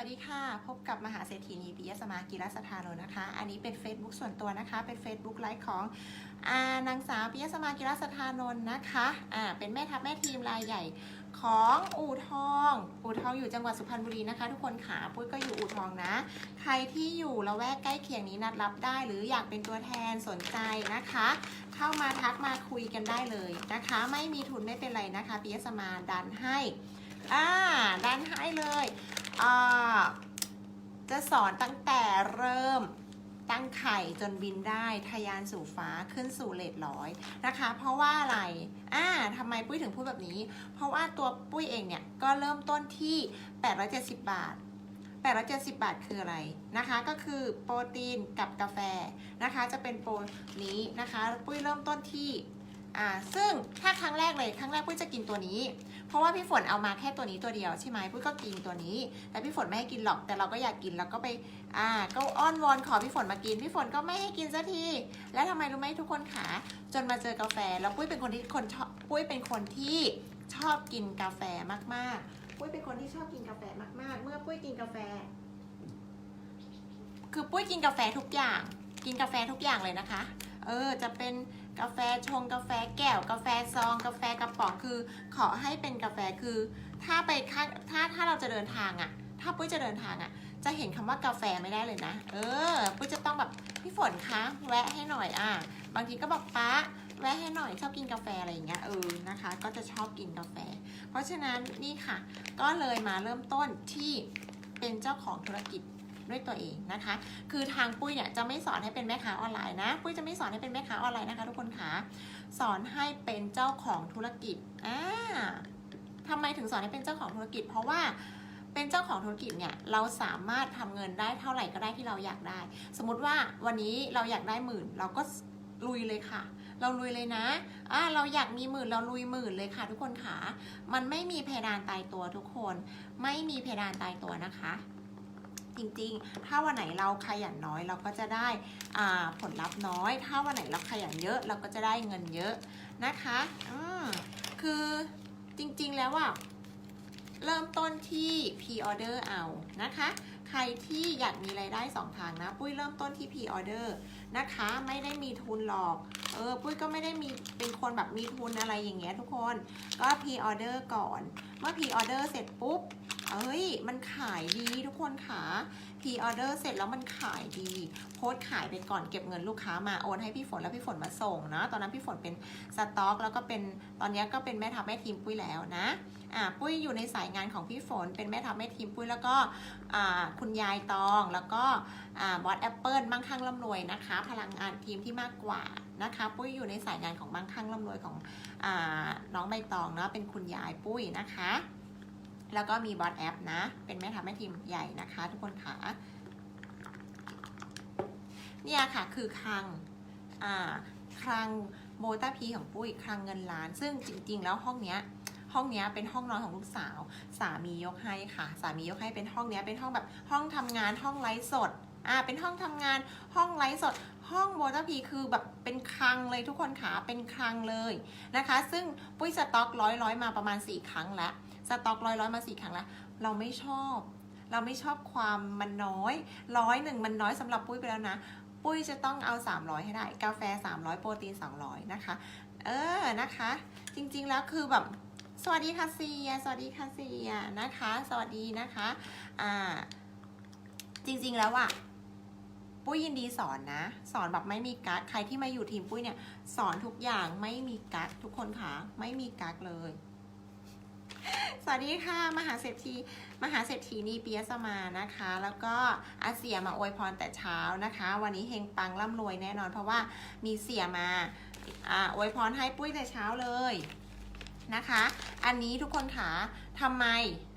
วัสดีค่ะ พบกับมหาเศรษฐีนีปิยสมากิรสถานนท์นะคะ อันนี้เป็น Facebook ส่วนตัวนะคะ เป็น Facebook ไลฟ์ของอานางสาวปิยสมากิรสถานนท์นะคะอ่าเป็นแม่ทัพแม่ทีมรายใหญ่ของอู่ทอง อู่ทองอยู่จังหวัดสุพรรณบุรีนะคะ ทุกคนขาปุ้ยก็อยู่อู่ทองนะ ใครที่อยู่ละแวกใกล้เคียงนี้นัดรับได้ หรืออยากเป็นตัวแทนสนใจนะคะ เข้ามาทักมาคุยกันได้เลยนะคะ ไม่มีทุนไม่เป็นไรนะคะปิยสมาดันให้อ่าดันให้เลย จะสอนตั้งแต่เริ่มตั้งไข่จนบินได้ทะยานสู่ฟ้าขึ้นสู่เลทร้อยนะคะ เพราะว่าอะไรอ่าทำไมปุ้ยถึงพูดแบบนี้ เพราะว่าตัวปุ้ยเองเนี่ยก็เริ่มต้นที่ 870 บาท 870 บาทคืออะไรนะคะ ก็คือโปรตีนกับกาแฟนะคะ จะเป็นโปรนี้นะคะ ปุ้ยเริ่มต้นที่อ่าซึ่งถ้าครั้งแรกเลยครั้งแรกปุ้ยจะกินตัวนี้ เพราะว่าพี่ฝนเอามาแค่ตัวนี้ตัวเดียวใช่ไหมปุ้ยก็กินตัวนี้ แต่พี่ฝนไม่ให้กินหรอกแต่เราก็อยากกินเราก็ไปอ่าก็อ้อนวอนขอพี่ฝนมากินพี่ฝนก็ไม่ให้กินสักที แล้วทำไมรู้ไหมทุกคนขาจนมาเจอกาแฟแล้วปุ้ยเป็นคนที่คนชอบปุ้ยเป็นคนที่ชอบกินกาแฟมากๆ ปุ้ยเป็นคนที่ชอบกินกาแฟมากๆ เมื่อปุ้ยกินกาแฟ คือปุ้ยกินกาแฟทุกอย่าง กินกาแฟทุกอย่างเลยนะคะ เออ จะเป็น กาแฟชงกาแฟแก้ว กาแฟซอง กาแฟกระป๋องคือ ขอให้เป็นกาแฟคือ ถ้าไปข้างถ้าถ้าเราจะเดินทางอะ่ะ ถ้าปุ้ยจะเดินทางอะ่ะ จะเห็นคำว่ากาแฟไม่ได้เลยนะ เออปุ้ยจะต้องแบบพี่ฝนคะแวะให้หน่อยอะบางทีก็บอกป้าแวะให้หน่อยชอบกินกาแฟอะไรอย่างเงี้ยเออนะคะ ก็จะชอบกินกาแฟ เพราะฉะนั้นนี่ค่ะ ก็เลยมาเริ่มต้นที่เป็นเจ้าของธุรกิจ ด้วยตัวเองนะคะ คือทางปุ้ยเนี่ยจะไม่สอนให้เป็นแม่ค้าออนไลน์นะ ปุ้ยจะไม่สอนให้เป็นแม่ค้าออนไลน์นะคะทุกคนคะสอนให้เป็นเจ้าของธุรกิจอ่าทำไมถึงสอนให้เป็นเจ้าของธุรกิจ เพราะว่าเป็นเจ้าของธุรกิจเนี่ยเราสามารถทำเงินได้เท่าไหร่ก็ได้ที่เราอยากได้ สมมติว่าวันนี้เราอยากได้หมื่น เราก็ลุยเลยค่ะ เราลุยเลยนะอ่าเราอยากมีหมื่นเราลุยหมื่นเลยค่ะ ทุกคนค่ะมันไม่มีเพดานตายตัวทุกคน ไม่มีเพดานตายตัวนะคะ จริงๆ ถ้าวันไหนเราขยันน้อยเราก็จะได้ผลลัพธ์น้อย ถ้าวันไหนเราขยันเยอะเราก็จะได้เงินเยอะนะคะอืมคือจริงๆแล้วอะเริ่มต้นที่ pre order เอานะคะ ใครที่อยากมีรายได้สองทางนะ ปุ้ยเริ่มต้นที่ pre order นะคะ ไม่ได้มีทุนหรอก เออ ปุ้ยก็ไม่ได้มีเป็นคนแบบมีทุนอะไรอย่างเงี้ยทุกคน ก็ pre order ก่อน เมื่อ pre order เสร็จปุ๊บ เอ้ย มันขายดีทุกคนค่ะพีออเดอร์เสร็จแล้วมันขายดี โพสขายไปก่อนเก็บเงินลูกค้ามาโอนให้พี่ฝนแล้วพี่ฝนมาส่งนะตอนนั้นพี่ฝนเป็นสต็อกแล้วก็เป็นตอนนี้ก็เป็นแม่ทัพแม่ทีมปุ้ยแล้วนะอ่าปุ้ยอยู่ในสายงานของพี่ฝน เป็นแม่ทัพแม่ทีมปุ้ยแล้วก็อ่าคุณยายตองแล้วก็อ่าบอสแอปเปิลมั่งคั่งร่ำรวยนะคะ พลังงานทีมที่มากกว่านะคะปุ้ยอยู่ในสายงานของมั่งคั่งร่ำรวยของอ่าน้องใบตองเนาะเป็นคุณยายปุ้ยนะคะ แล้วก็มีบอทแอปนะ เป็นแม่ทัพแม่ทีมใหญ่นะคะ ทุกคนค่ะเนี่ยค่ะคือคลังอ่าคลังโมตาพีของปุ้ยคลังเงินล้าน ซึ่งจริง ๆ แล้วห้องเนี้ยห้องนี้เป็นห้องนอนของลูกสาว สามียกให้ค่ะ สามียกให้เป็นห้องนี้เป็นห้องแบบห้องทำงานห้องไลฟ์สดอ่าเป็นห้องทำงานห้องไลฟ์สด ห้องโมตาพีคือแบบเป็นคลังเลยทุกคนค่ะเป็นคลังเลยนะคะ ซึ่งปุ้ยสต็อกร้อยร้อยมาประมาณ 4 ครั้งแล้ว สต็อกร้อยร้อยมาสี่ครั้งแล้ว เราไม่ชอบ เราไม่ชอบความมันน้อยร้อยหนึ่งมันน้อยสำหรับปุ้ยไปแล้วนะ ปุ้ยจะต้องเอา 300 ให้ได้ กาแฟ 300 โปรตีน 200 นะคะ เออนะคะ จริงๆแล้วคือแบบสวัสดีค่ะเซียสวัสดีค่ะเซียนะคะ สวัสดีนะคะอ่าจริงๆแล้วอะปุ้ยยินดีสอนนะ สอนแบบไม่มีกักใครที่มาอยู่ทีมปุ้ยเนี่ย สอนทุกอย่างไม่มีกักทุกคนค่ะไม่มีกักเลย สวัสดีค่ะ มหาเศรษฐีมหาเศรษฐีนีเปียสมานะคะ แล้วก็อาเสียมาอวยพรแต่เช้านะคะ วันนี้เฮงปังร่ำรวยแน่นอน เพราะว่ามีเสียมาอ่าอวยพรให้ปุ้ยแต่เช้าเลยนะคะ อันนี้ทุกคนคะทำไม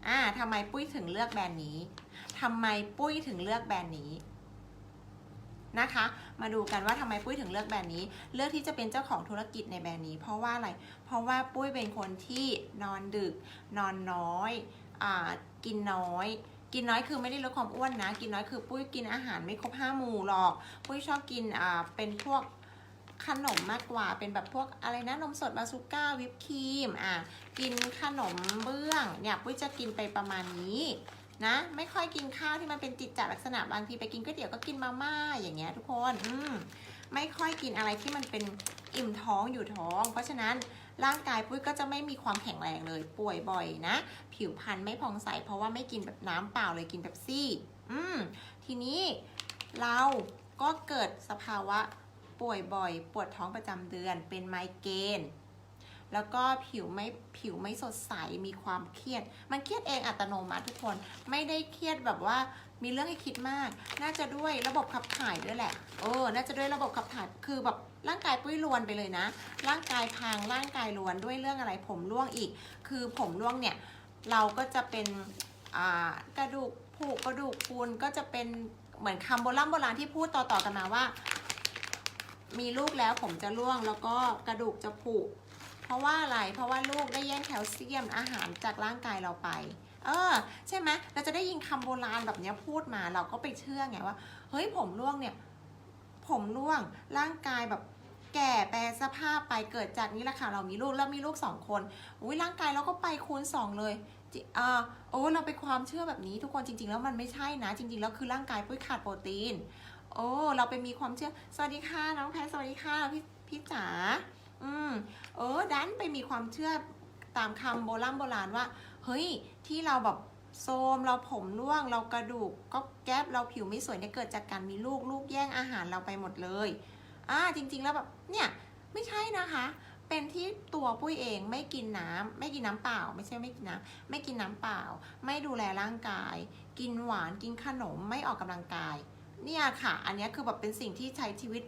อ่าทำไมปุ้ยถึงเลือกแบรนด์นี้ทำไมปุ้ยถึงเลือกแบรนด์นี้ นะคะ มาดูกันว่าทำไมปุ้ยถึงเลือกแบรนด์นี้ เลือกที่จะเป็นเจ้าของธุรกิจในแบรนด์นี้ เพราะว่าอะไร เพราะว่าปุ้ยเป็นคนที่นอนดึก นอนน้อยอกินน้อย กินน้อยคือไม่ได้ลดความอ้วนนะ กินน้อยคือปุ้ยกินอาหารไม่ครบห้าหมู่หรอก ปุ้ยชอบกินเป็นพวกขนมมากกว่าเป็นแบบพวกอะไรนะนมสดบาซูก้าวิปครีมอะกินขนมเบื้องเนี่ยปุ้ยจะกินไปประมาณนี้ นะ ไม่ค่อยกินข้าวที่มันเป็นจิตจาลักษณะบางทีไปกินก๋วยเตี๋ยวก็กินมาม่าอย่างเงี้ยทุกคนอืมไม่ค่อยกินอะไรที่มันเป็นอิ่มท้องอยู่ท้อง เพราะฉะนั้นร่างกายปุ้ยก็จะไม่มีความแข็งแรงเลยป่วยบ่อยนะ ผิวพรรณไม่ผ่องใสเพราะว่าไม่กินแบบน้ำเปล่าเลยกินแบบซี่อืมทีนี้เราก็เกิดสภาวะป่วยบ่อย ปวดท้องประจำเดือนเป็นไมเกรน แล้วก็ผิวไม่ผิวไม่สดใสมีความเครียด มันเครียดเองอัตโนมัติทุกคนไม่ได้เครียดแบบว่ามีเรื่องให้คิดมาก น่าจะด้วยระบบขับถ่ายด้วยแหละเออน่าจะด้วยระบบขับถ่ายคือแบบร่างกายปุ้ยรวนไปเลยนะ ร่างกายพังร่างกายรวนด้วยเรื่องอะไรผมร่วงอีก คือผมร่วงเนี่ยเราก็จะเป็นกระดูกผุกระดูกปูนก็จะเป็นเหมือนคำโบราณโบราณที่พูดต่อๆกันมาว่า มีลูกแล้วผมจะร่วงแล้วก็กระดูกจะผุ เพราะว่าอะไร เพราะว่าลูกได้แย่งแคลเซียมอาหารจากร่างกายเราไป เออ ใช่ไหมเราจะได้ยินคำโบราณแบบนี้พูดมาเราก็ไปเชื่อไงว่า เฮ้ยผมร่วงเนี่ย ผมร่วงร่างกายแบบแก่แปรสภาพไปเกิดจากนี้แหละค่ะเรามีลูกแล้วมีลูกสองคนอุ้ยร่างกายเราก็ไปคูณสองเลยอ่าโอ้เราไปความเชื่อแบบนี้ทุกคนจริง ๆ แล้วมันไม่ใช่นะ จริง ๆ แล้วคือร่างกายปุ้ยขาดโปรตีน โอ้เราไปมีความเชื่อ สวัสดีค่ะน้องแพรสวัสดีค่ะพี่พี่จ๋า อืมเออดันไปมีความเชื่อตามคำโบราณโบราณว่า เฮ้ย ที่เราแบบโซมเราผมร่วงเรากระดูกก็แก๊บเราผิวไม่สวยเนี่ยเกิดจากการมีลูกลูกแย่งอาหารเราไปหมดเลยอ่าจริง ๆ แล้วแบบเนี่ยไม่ใช่นะคะ เป็นที่ตัวปุ้ยเองไม่กินน้ำไม่กินน้ำเปล่า ไม่ใช่ไม่กินน้ำไม่กินน้ำเปล่า ไม่ดูแลร่างกาย กินหวานกินขนมไม่ออกกำลังกาย เนี่ยค่ะ อันนี้คือแบบเป็นสิ่งที่ใช้ชีวิต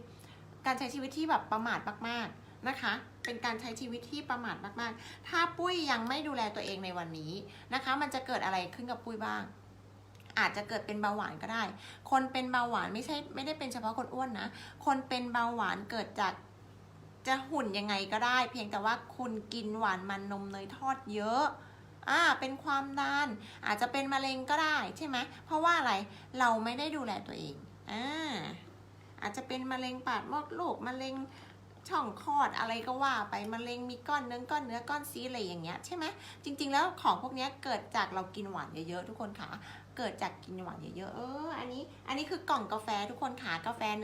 การใช้ชีวิตที่แบบประมาทมากๆ นะคะ เป็นการใช้ชีวิตที่ประมาทมากๆ ถ้าปุ้ยยังไม่ดูแลตัวเองในวันนี้นะคะ มันจะเกิดอะไรขึ้นกับปุ้ยบ้าง อาจจะเกิดเป็นเบาหวานก็ได้ คนเป็นเบาหวานไม่ใช่ไม่ได้เป็นเฉพาะคนอ้วนนะ คนเป็นเบาหวานเกิดจากจะหุ่นยังไงก็ได้ เพียงแต่ว่าคุณกินหวานมันนมเนยทอดเยอะอ่าเป็นความดันอาจจะเป็นมะเร็งก็ได้ใช่ไหมเพราะว่าอะไรเราไม่ได้ดูแลตัวเองอ่าอาจจะเป็นมะเร็งปากมดลูกมะเร็ง ช่องคลอดอะไรก็ว่าไปมะเร็งมีก้อนเนื้อก้อนเนื้อก้อนซีอะไรอย่างเงี้ยใช่ไหมจริง ๆ แล้วของพวกนี้เกิดจากเรากินหวานเยอะๆทุกคนค่ะ เกิดจากกินหวานเยอะๆเอออันนี้อันนี้คือกล่องกาแฟทุกคนค่ะกาแฟ 100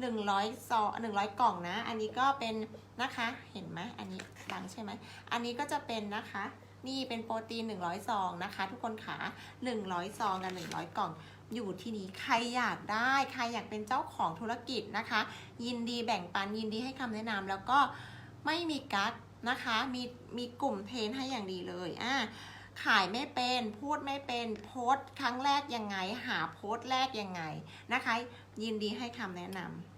100ซอง100 กล่องนะ อันนี้ก็เป็นนะคะเห็นไหมอันนี้ดังใช่ไหมอันนี้ก็จะเป็นนะคะนี่เป็นโปรตีน 100 ซองนะคะ ทุกคนค่ะ100 ซองกับ100 กล่อง อยู่ที่นี้ใครอยากได้ใครอยากเป็นเจ้าของธุรกิจนะคะ ยินดีแบ่งปันยินดีให้คำแนะนำแล้วก็ไม่มีกั๊กนะคะมีมีกลุ่มเทรนให้อย่างดีเลยอ่าขายไม่เป็นพูดไม่เป็นโพสต์ครั้งแรกยังไง หาโพสต์แรกยังไงนะคะ ยินดีให้คำแนะนำ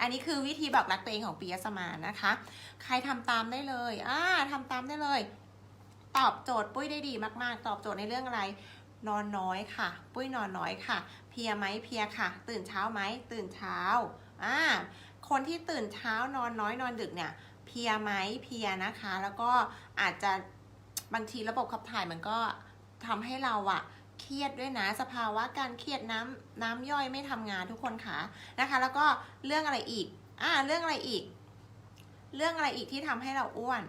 อันนี้คือวิธีบอกรักตัวเองของปิยสมานนะคะ ใครทำตามได้เลยอ่าทำตามได้เลย ตอบโจทย์ปุ้ยได้ดีมาก ๆ ตอบโจทย์ในเรื่องอะไร นอนน้อยค่ะ ปุ้ยนอนน้อยค่ะ เพียไหมเพียค่ะ ตื่นเช้าไหมตื่นเช้าอ่าคนที่ตื่นเช้านอนน้อยนอนดึกเนี่ย เพียไหมเพียนะคะ แล้วก็อาจจะบางทีระบบขับถ่ายมันก็ทำให้เราอะ เครียดด้วยนะสภาวะการเครียดน้ำน้ำย่อยไม่ทำงานทุกคนค่ะนะคะ แล้วก็เรื่องอะไรอีกอ่าเรื่องอะไรอีก เรื่องอะไรอีกที่ทำให้เราอ้วน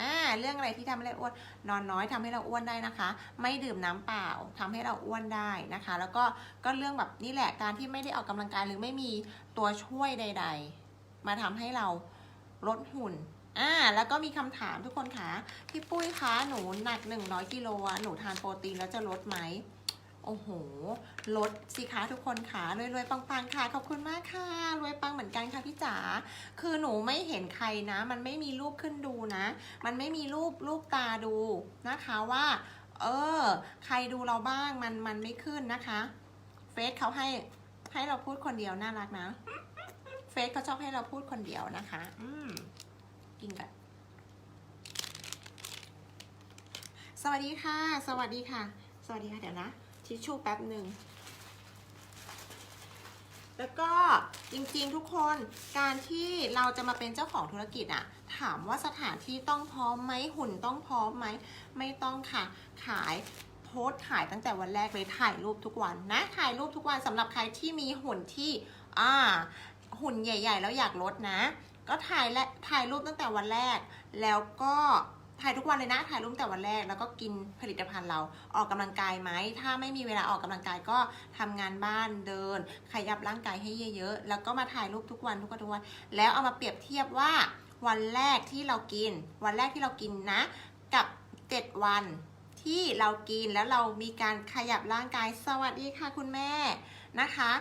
อ่าเรื่องอะไรที่ทำให้เราอ้วนนอนน้อยทำให้เราอ้วนได้นะคะ ไม่ดื่มน้ำเปล่าทำให้เราอ้วนได้นะคะ แล้วก็ก็เรื่องแบบนี่แหละการที่ไม่ได้ออกกำลังกายหรือไม่มีตัวช่วยใด ๆ มาทำให้เราลดหุ่นอ่าแล้วก็มีคำถามทุกคนคะพี่ปุ้ยคะหนูหนัก 100กิโลอะหนูทานโปรตีนแล้วจะลดไหม โอ้โห ลดสิคะทุกคนค่ะรวยรวยๆ ปังๆ ค่ะ ขอบคุณมากค่ะ รวยปังเหมือนกันค่ะพี่จ๋า คือหนูไม่เห็นใครนะ มันไม่มีรูปขึ้นดูนะ มันไม่มีรูปรูปตาดูนะคะว่า เออ ใครดูเราบ้าง มันมันไม่ขึ้นนะคะ เฟซเขาให้ให้เราพูดคนเดียวน่ารักนะ เฟซเขาชอบให้เราพูดคนเดียวนะคะ อืมกินกันสวัสดีค่ะ สวัสดีค่ะ สวัสดีค่ะ เดี๋ยวนะ ทิชชู่แป๊บหนึ่ง แล้วก็จริงๆทุกคนการที่เราจะมาเป็นเจ้าของธุรกิจอะถามว่าสถานที่ต้องพร้อมไหมหุ่นต้องพร้อมไหมไม่ต้องค่ะขายผพสต์ขายตั้งแต่วันแรกเลยถ่ายรูปทุกวันนะถ่ายรูปทุกวันสำหรับใครที่มีหุ่นที่อ่าหุ่นใหญ่ ๆ แล้วอยากลดนะ ก็ถ่ายและถ่ายรูปตั้งแต่วันแรก แล้วก็ ถ่ายทุกวันเลยนะ ถ่ายรูปแต่วันแรก แล้วก็กินผลิตภัณฑ์เรา ออกกำลังกายไหม ถ้าไม่มีเวลาออกกำลังกายก็ทำงานบ้านเดิน ขยับร่างกายให้เยอะๆ แล้วก็มาถ่ายรูปทุกวันทุกวันทุกวัน แล้วเอามาเปรียบเทียบว่าวันแรกที่เรากิน วันแรกที่เรากินนะ กับ 7 วันที่เรากินแล้วเรามีการขยับร่างกาย สวัสดีค่ะคุณแม่นะคะ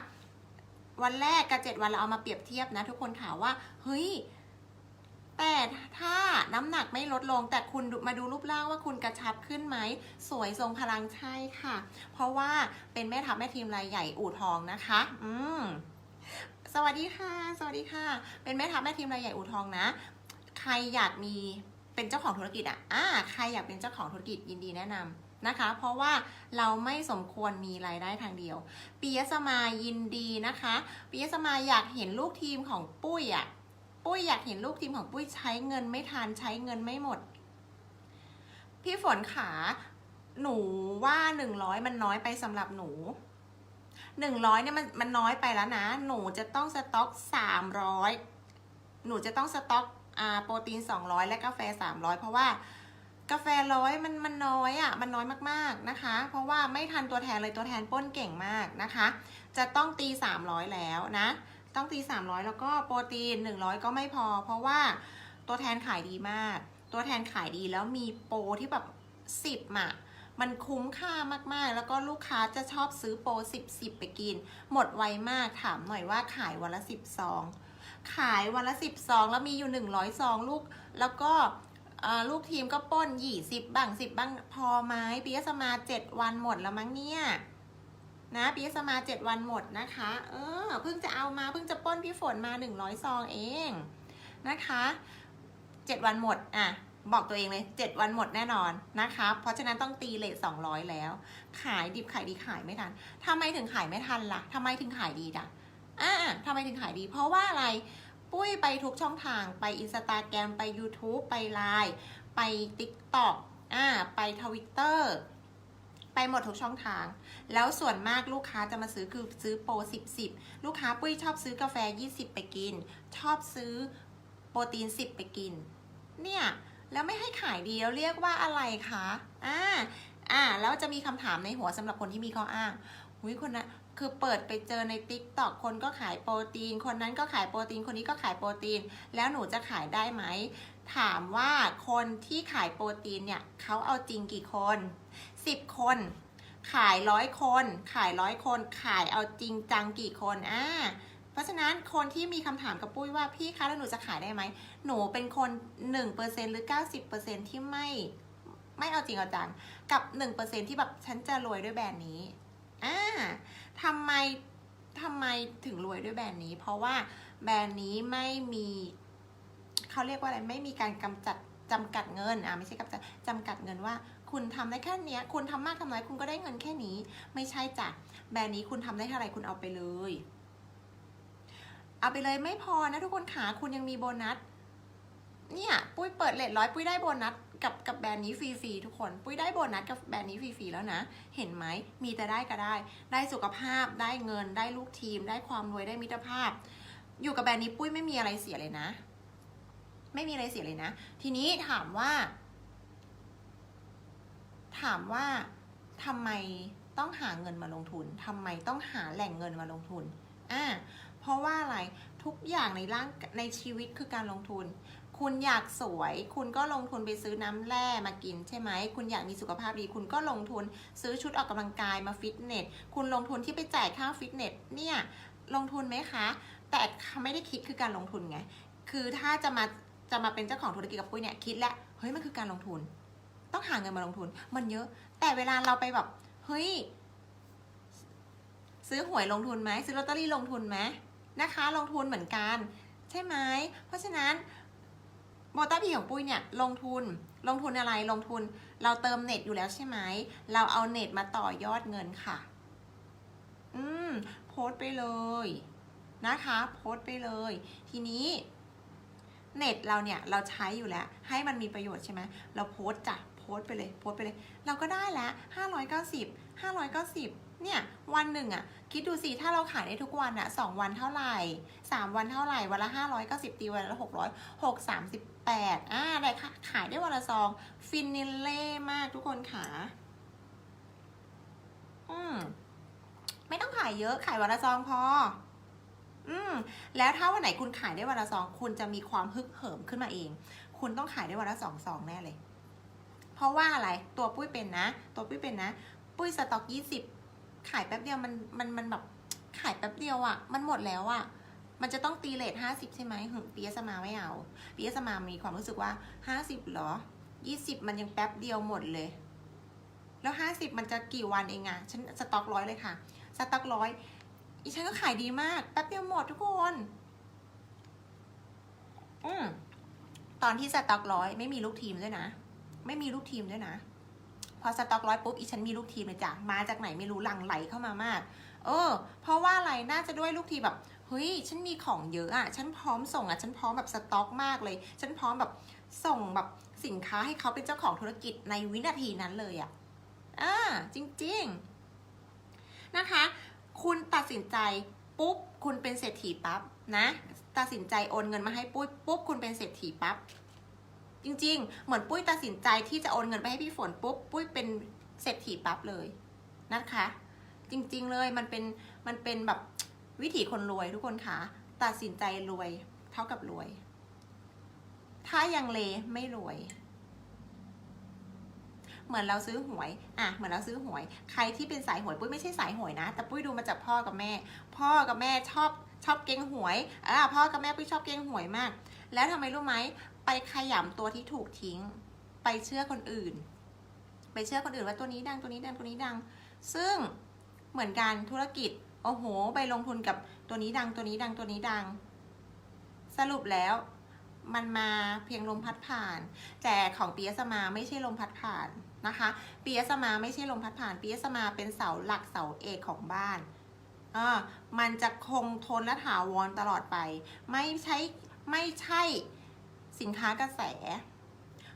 วันแรกกับ 7 วันเราเอามาเปรียบเทียบนะทุกคนค่ะว่า เฮ้ยแต่ถ้า น้ำหนักไม่ลดลง แต่คุณมาดูรูปร่างว่าคุณกระชับขึ้นไหม สวยทรงพลังใช่ค่ะ เพราะว่าเป็นแม่ทัพแม่ทีมรายใหญ่อู่ทองนะคะ อืมสวัสดีค่ะ สวัสดีค่ะ เป็นแม่ทัพแม่ทีมรายใหญ่อู่ทองนะ ใครอยากมีเป็นเจ้าของธุรกิจอะอ่าใครอยากเป็นเจ้าของธุรกิจยินดีแนะนำนะคะ เพราะว่าเราไม่สมควรมีรายได้ทางเดียวปิยสมายินดีนะคะปิยสมาอยากเห็นลูกทีมของปุ้ยอะ ปุ้ยอยากเห็นลูกทีมของปุ้ยใช้เงินไม่ทันใช้เงินไม่หมด พี่ฝนขาหนูว่าหนึ่งร้อยมันน้อยไปสำหรับหนูหนึ่งร้อยเนี่ยมันมันน้อยไปแล้วนะ หนูจะต้องสต็อกสามร้อยหนูจะต้องสต็อกอ่าโปรตีนสองร้อยและกาแฟสามร้อยเพราะว่ากาแฟร้อยมันมันน้อยอะ่ะมันน้อยมากๆนะคะ เพราะว่าไม่ทันตัวแทนเลยตัวแทนป้นเก่งมากนะคะ จะต้องตี300แล้วนะ ต้องตี 300 แล้วก็โปรตีน 100 ก็ไม่พอ เพราะว่าตัวแทนขายดีมาก ตัวแทนขายดีแล้วมีโปรที่แบบ 10อะมันคุ้มค่ามากๆ แล้วก็ลูกค้าจะชอบซื้อโปร10 10 ไปกิน หมดไวมากถามหน่อยว่าขายวันละ10ซองขายวันละ10ซองแล้วมีอยู่ 100ซองลูกแล้วก็ลูกทีมก็ป้น20บ้าง10บ้างพอไหมปียสมา7วันหมดแล้วมั้งเนี่ย นะปีสมาเจ็ดวันหมดนะคะ เออเพิ่งจะเอามาเพิ่งจะป้นพี่ฝนมาหนึ่งร้อยซองเองนะคะเจ็ดวันหมดอะบอกตัวเองเลยเจ็ดวันหมดแน่นอนนะคะ เพราะฉะนั้นต้องตีเลทสองร้อยแล้ว ขายดิบขายดีขายไม่ทันทำไมถึงขายไม่ทันล่ะทำไมถึงขายดีด่ะอ่าทำไมถึงขายดี เพราะว่าอะไรปุ้ยไปทุกช่องทางไปอินสตาแกรมไป YouTube ไปไลน์ไป TikTok อ่าไปทวิตเตอร์ ไปหมดทุกช่องทาง แล้วส่วนมากลูกค้าจะมาซื้อคือซื้อโปร10 10 ลูกค้าปุ้ยชอบซื้อกาแฟ 20 ไปกิน ชอบซื้อโปรตีน 10 ไปกิน เนี่ย แล้วไม่ให้ขายดีแล้วเรียกว่าอะไรคะอ่าอ่าแล้วจะมีคำถามในหัวสำหรับคนที่มีข้ออ้างหุยคนนะคือเปิดไปเจอใน t ิ k t o k คนก็ขายโปรตีน คนนั้นก็ขายโปรตีน คนนี้ก็ขายโปรตีน แล้วหนูจะขายได้ไหม ถามว่าคนที่ขายโปรตีนเนี่ยเขาเอาจริงกี่คน 10 คน ขายร้อยคน ขายร้อยคน ขายเอาจริงจังกี่คนอ่าเพราะฉะนั้นคนที่มีคำถามกับปุ้ยว่าพี่คะแล้วหนูจะขายได้ไหม หนูเป็นคน 1%หรือ 90%ที่ไม่ไม่เอาจริงเอาจัง กับ 1%ที่แบบฉันจะรวยด้วยแบรนด์นี้อ่าทำไมทำไมถึงรวยด้วยแบรนด์นี้ เพราะว่าแบรนด์นี้ไม่มีเขาเรียกว่าอะไรไม่มีการกำจัดจำกัดเงินอ่าไม่ใช่กำจัดจำกัดเงินว่า คุณทำได้แค่เนี้ย คุณทำมากทำน้อยคุณก็ได้เงินแค่นี้ ไม่ใช่จ้ะแบรนด์นี้คุณทำได้เท่าไหร่คุณเอาไปเลย เอาไปเลยไม่พอนะทุกคนขาคุณยังมีโบนัสเนี่ยปุ้ยเปิดเลทร้อยปุ้ยได้โบนัสกับกับแบรนด์นี้ฟรีๆทุกคน ปุ้ยได้โบนัสกับแบรนด์นี้ฟรีๆแล้วนะ เห็นไหมมีแต่ได้ก็ได้ ได้สุขภาพได้เงินได้ลูกทีม ได้ความรวยได้มิตรภาพ อยู่กับแบรนด์นี้ปุ้ยไม่มีอะไรเสียเลยนะ ไม่มีอะไรเสียเลยนะ ทีนี้ถามว่า ถามว่าทำไมต้องหาเงินมาลงทุนทำไมต้องหาแหล่งเงินมาลงทุนอ่าเพราะว่าอะไรทุกอย่างในร่างในชีวิตคือการลงทุน คุณอยากสวย คุณก็ลงทุนไปซื้อน้ำแร่มากินใช่ไหม คุณอยากมีสุขภาพดี คุณก็ลงทุนซื้อชุดออกกำลังกายมาฟิตเนส คุณลงทุนที่ไปจ่ายค่าฟิตเนสเนี่ยลงทุนไหมคะ แต่ไม่ได้คิดคือการลงทุนไง คือถ้าจะมาจะมาเป็นเจ้าของธุรกิจกับปุ้ยเนี่ยคิดแล้วเฮ้ยมันคือการลงทุน ต้องหาเงินมาลงทุน มันเยอะ แต่เวลาเราไปแบบเฮ้ยซื้อหวยลงทุนไหมซื้อลอตเตอรี่ลงทุนไหมนะคะ ลงทุนเหมือนกัน ใช่ไหมเพราะฉะนั้นโบต้าพีของปุ้ยเนี่ยลงทุนลงทุนอะไรลงทุน เราเติมเน็ตอยู่แล้วใช่ไหมเราเอาเน็ตมาต่อยอดเงินค่ะ อืมโพสต์ไปเลยนะคะ โพสต์ไปเลย ทีนี้เน็ตเราเนี่ยเราใช้อยู่แล้ว ให้มันมีประโยชน์ใช่ไหมเราโพสต์จ้ะ สต์ไปเลยโพสต์ไปเลย เราก็ได้แล้ว590 590 เนี่ยวันหนึ่งอะคิดดูสิถ้าเราขายได้ทุกวันอะสองวันเท่าไหร่สามวันเท่าไหร่ วันละ 590 ตีวันละ 600 6 38อ่าได้ค่ะขายได้วันละซอง ฟินิเล่มากทุกคนขาอืมไม่ต้องขายเยอะขายวันละซองพออืมแล้วถ้าวันไหนคุณขายได้วันละซอง คุณจะมีความฮึกเหิมขึ้นมาเอง คุณต้องขายได้วันละสองซองแน่เลย ราะว่าอะไรตัวปุ้ยเป็นนะ ตัวปุ้ยเป็นนะ ปุ้ยสต็อกยี่สิบขายแป๊บเดียวมันมันมันแบบขายแป๊บเดียวอะ่ะ มันหมดแล้วอะ่ะ มันจะต้องตีเลทห้าสิบใช่ไหมหึปียสมาไม่เอาปียสมามีความรู้สึกว่าห้าสิบเหรอยี่สิบมันยังแป๊บเดียวหมดเลย แล้วห้าสิบมันจะกี่วันเองอะฉันสต็อกร้อยเลยค่ะ สต็อกร้อยอีฉันก็ขายดีมาก แป๊บเดียวหมดทุกคนอืมตอนที่สต็อกร้อยไม่มีลูกทีมด้วยนะ ไม่มีลูกทีมด้วยนะ พอสต็อกร้อยปุ๊บอีฉันมีลูกทีมเลยจ้ะมาจากไหนไม่รู้หลังไหลเข้ามามาก เออ เพราะว่าอะไรน่าจะด้วยลูกทีมแบบเฮ้ยฉันมีของเยอะอะฉันพร้อมส่งอะฉันพร้อมแบบสต็อกมากเลย ฉันพร้อมแบบส่งแบบสินค้าให้เขาเป็นเจ้าของธุรกิจในวินาทีนั้นเลยอะอ่าจริง ๆ นะคะ คุณตัดสินใจปุ๊บคุณเป็นเศรษฐีปั๊บนะ ตัดสินใจโอนเงินมาให้ปุ้ยปุ๊บคุณเป็นเศรษฐีปั๊บ จริง ๆ เหมือนปุ้ยตัดสินใจที่จะโอนเงินไปให้พี่ฝนปุ๊บปุ้ยเป็นเศรษฐีปั๊บเลยนะคะ จริงๆเลยมันเป็นมันเป็นแบบวิถีคนรวยทุกคนคะตัดสินใจรวยเท่ากับรวย ถ้ายังเลไม่รวย เหมือนเราซื้อหวย อะ เหมือนเราซื้อหวย ใครที่เป็นสายหวยปุ้ยไม่ใช่สายหวยนะ แต่ปุ้ยดูมาจากพ่อกับแม่ พ่อกับแม่ชอบชอบเก่งหวยอ่าพ่อกับแม่ปุ้ยชอบเก่งหวยมาก แล้วทำไมรู้ไหม ไปขยำตัวที่ถูกทิ้ง ไปเชื่อคนอื่น ไปเชื่อคนอื่นว่าตัวนี้ดังตัวนี้ดังตัวนี้ดัง ซึ่งเหมือนกันธุรกิจโอ้โห ไปลงทุนกับตัวนี้ดังตัวนี้ดังตัวนี้ดัง สรุปแล้วมันมาเพียงลมพัดผ่าน แต่ของปียสมาไม่ใช่ลมพัดผ่านนะคะปียสมาไม่ใช่ลมพัดผ่านปียสมาเป็นเสาหลักเสาเอกของบ้านอ่ามันจะคงทนและถาวรตลอดไป ไม่ใช่ไม่ใช่ สินค้ากระแส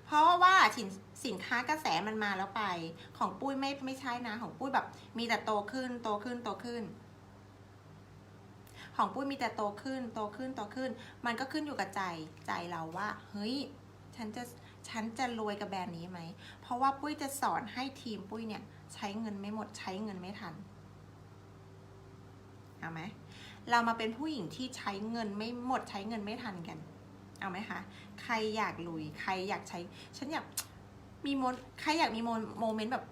เพราะว่าสินสินค้ากระแสมันมาแล้วไป ของปุ้ยไม่ไม่ใช่นะ ของปุ้ยแบบมีแต่โตขึ้นโตขึ้นโตขึ้น ของปุ้ยมีแต่โตขึ้นโตขึ้นโตขึ้น มันก็ขึ้นอยู่กับใจใจเราว่า เฮ้ย ฉันจะฉันจะรวยกับแบรนด์นี้ไหม เพราะว่าปุ้ยจะสอนให้ทีมปุ้ยเนี่ย ใช้เงินไม่หมดใช้เงินไม่ทัน เอาไหม เรามาเป็นผู้หญิงที่ใช้เงินไม่หมดใช้เงินไม่ทันกัน เอาไหมคะใครอยากลุยใครอยากใช้ ฉันอยากมีโมใครอยากมีโมโมเมนต์แบบ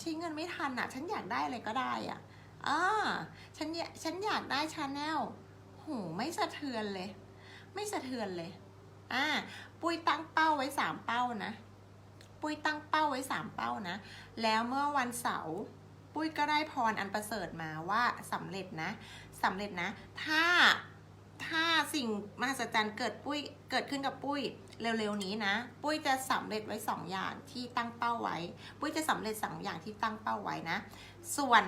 ใช้เงินไม่ทันอะฉันอยากได้อะไรก็ได้อะอ่าฉันอยากฉันอยากได้ชาแนลโหไม่สะเทือนเลย ไม่สะเทือนเลยอ่าปุ้ยตั้งเป้าไว้สามเป้านะปุ้ยตั้งเป้าไว้สามเป้านะ แล้วเมื่อวันเสาร์ปุ้ยก็ได้พรอันประเสริฐมาว่าสำเร็จนะสำเร็จนะ ถ้า ถ้าสิ่งมหัศจรรย์เกิดปุ้ยเกิดขึ้นกับปุ้ยเร็วๆนี้นะ ปุ้ยจะสำเร็จไว้สองอย่างที่ตั้งเป้าไว้ ปุ้ยจะสำเร็จสองอย่างที่ตั้งเป้าไว้นะ ส่วน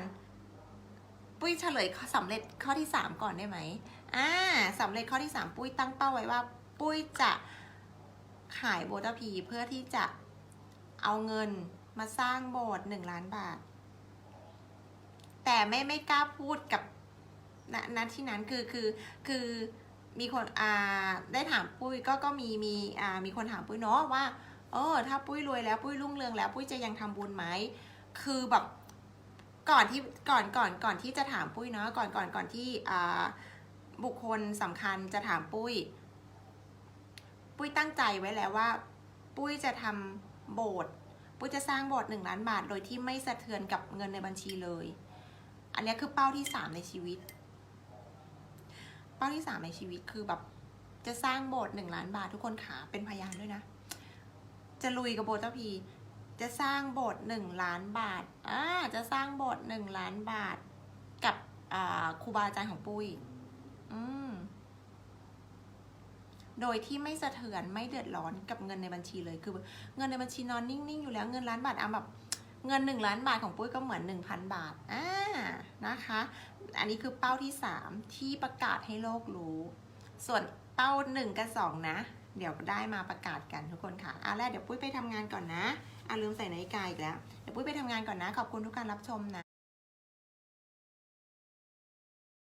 ปุ้ยเฉลยข้อสำเร็จข้อที่สามก่อนได้ไหมอ่าสำเร็จข้อที่สามปุ้ยตั้งเป้าไว้ว่า ปุ้ยจะขายโบตพีเพื่อที่จะเอาเงินมาสร้างโบสถ์หนึ่งล้านบาท แต่ไม่ไม่กล้าพูดกับ ณณที่นั้นคือคือคือมีคนอ่าได้ถามปุ้ยก็ก็มีมีอ่ามีคนถามปุ้ยเนาะว่าเออถ้าปุ้ยรวยแล้วปุ้ยรุ่งเรืองแล้ว ปุ้ยจะยังทำบุญไหมคือแบบก่อนที่ก่อนก่อนก่อนที่จะถามปุ้ยเนาะก่อนก่อนก่อนที่อ่าบุคคลสำคัญจะถามปุ้ย ปุ้ยตั้งใจไว้แล้วว่า ปุ้ยจะทำโบสถ์ปุ้ยจะสร้างโบสถ์หนึ่งล้านบาท โดยที่ไม่สะเทือนกับเงินในบัญชีเลย อันนี้คือเป้าที่สามในชีวิต เป้าที่สามในชีวิตคือแบบจะสร้างโบสถ์หนึ่งล้านบาททุกคนขาเป็นพยานด้วยนะ จะลุยกับโบสถ์เจ้าพีจะสร้างโบสถ์หนึ่งล้านบาทอ่าจะสร้างโบสถ์หนึ่งล้านบาท กับครูบาอาจารย์ของปุ้ยอืมโดยที่ไม่สะเทือนไม่เดือดร้อนกับเงินในบัญชีเลยคือ เงินในบัญชีนอนนิ่งๆอยู่แล้วเงินล้านบาทอะแบบ เงินหนึ่งล้านบาทของปุ้ยก็เหมือนหนึ่งพันบาทอ่านะคะ อันนี้คือเป้าที่สามที่ประกาศให้โลกรู้ ส่วนเป้าหนึ่งกับสองนะ เดี๋ยวได้มาประกาศกันทุกคนค่ะเอาแรกเดี๋ยวปุ้ยไปทำงานก่อนนะอ่าลืมใส่นาฬิกาอีกแล้ว เดี๋ยวปุ้ยไปทำงานก่อนนะ ขอบคุณทุกการรับชมนะ